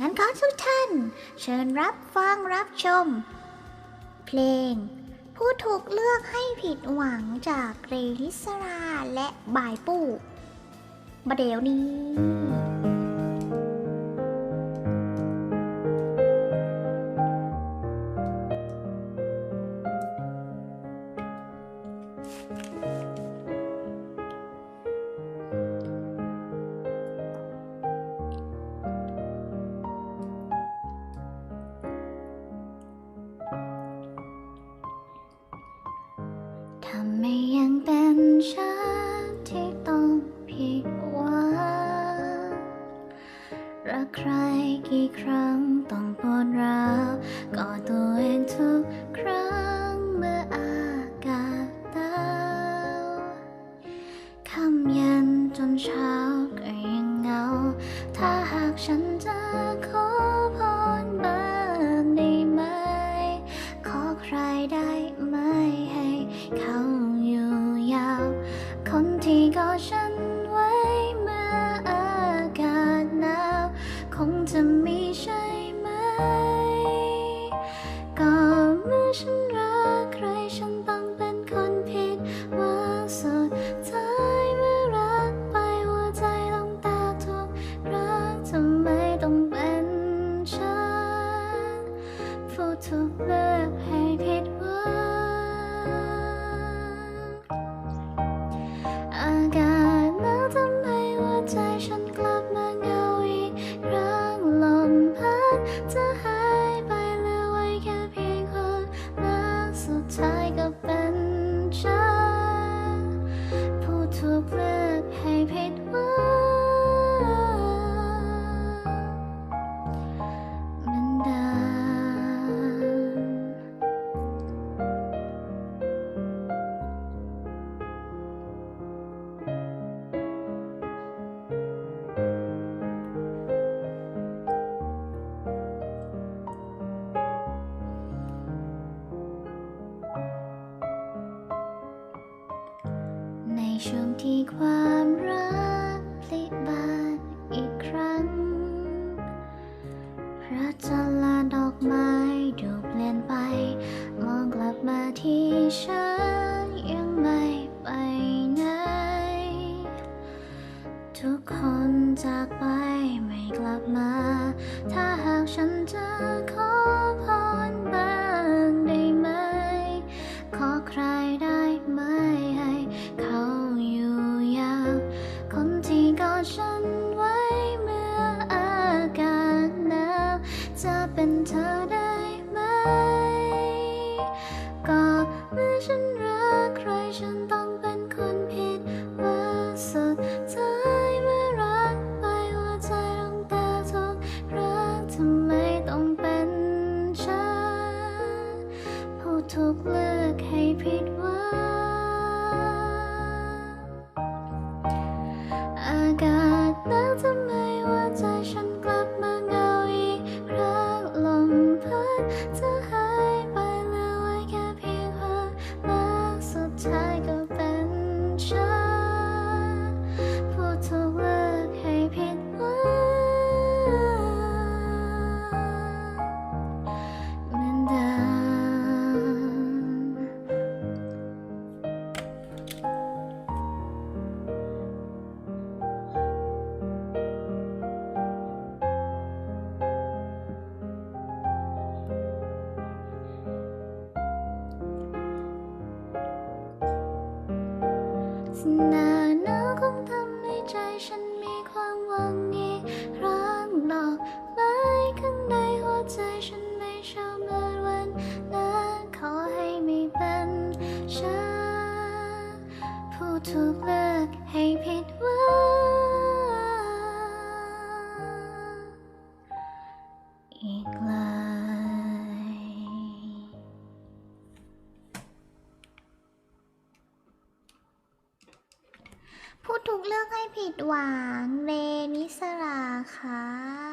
งั้นขอทุกท่าน เชิญรับฟังรับชม เพลง ผู้ถูกเลือกให้ผิดหวังจากเรลิสราและบายปู่มาเดี๋ยวนี้ ทำไมยังเป็นฉันที่ต้องผิดหวังรักใครกี่ครั้งต้องปวดร้าวก็ตัวเองทุกครั้ง ก ช่วงที่ความรักพลิบานอีกครั้ง พระจันทร์และดอกไม้ดูเปลี่ยนไป มองกลับมาที่ฉันยังไม่ไปไหน ทุกคนจากไปไม่กลับมา ถ้าหากฉันจะขอพรบาง เป็นเธอได้ไหม ก็เมื่อฉันรักใครฉันต้องเป็นคนผิดวังสุดท้ายเมื่อรักไปหัวใจต้องตกทุกรักทำไมต้องเป็นฉันผู้ถูกเลือกให้ผิดหวังอากาศหนาวทำ ส พูดถูกเรื่องให้ผิดหวังเรนิสราค่ะ